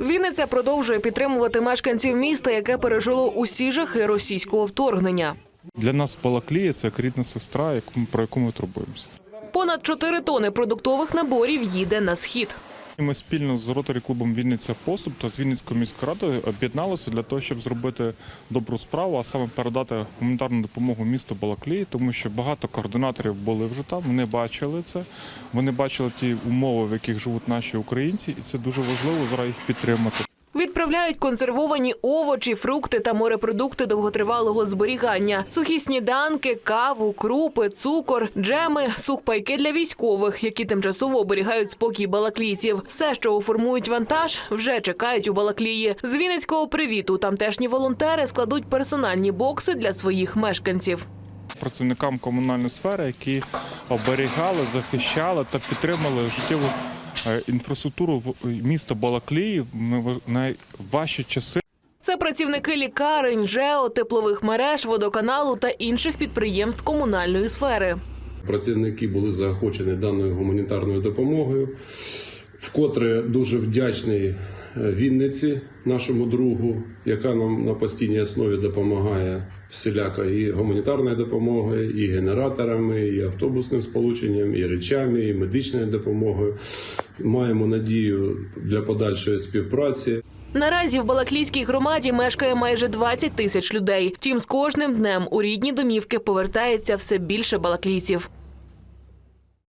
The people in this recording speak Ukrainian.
Вінниця продовжує підтримувати мешканців міста, яке пережило усі жахи російського вторгнення. Для нас Балаклія це як рідна сестра, про яку ми турбуємося. Понад 4 тони продуктових наборів їде на схід. Ми спільно з роторі клубом Вінниця Поступ та з Вінницькою міською радою об'єдналися для того, щоб зробити добру справу, а саме передати гуманітарну допомогу місту Балаклії, тому що багато координаторів були вже там. Вони бачили це. Вони бачили ті умови, в яких живуть наші українці, і це дуже важливо зараз їх підтримати. Відправляють консервовані овочі, фрукти та морепродукти довготривалого зберігання, сухі сніданки, каву, крупи, цукор, джеми, сухпайки для військових, які тимчасово оберігають спокій балаклійців. Все, що оформують вантаж, вже чекають у Балаклії. З Вінницького привіту тамтешні волонтери складуть персональні бокси для своїх мешканців. Працівникам комунальної сфери, які оберігали, захищали та підтримали життєву інфраструктуру в- міста Балаклії в найважчі часи. Це працівники лікарень, ЖЕО, теплових мереж, водоканалу та інших підприємств комунальної сфери. Працівники були заохочені даною гуманітарною допомогою. Вкотре дуже вдячний е, Вінниці, нашому другу, яка нам на постійній основі допомагає всіляко і гуманітарною допомогою, і генераторами, і автобусним сполученням, і речами, і медичною допомогою. Маємо надію для подальшої співпраці. Наразі в Балаклійській громаді мешкає майже 20 тисяч людей. Втім, з кожним днем у рідні домівки повертається все більше балаклійців.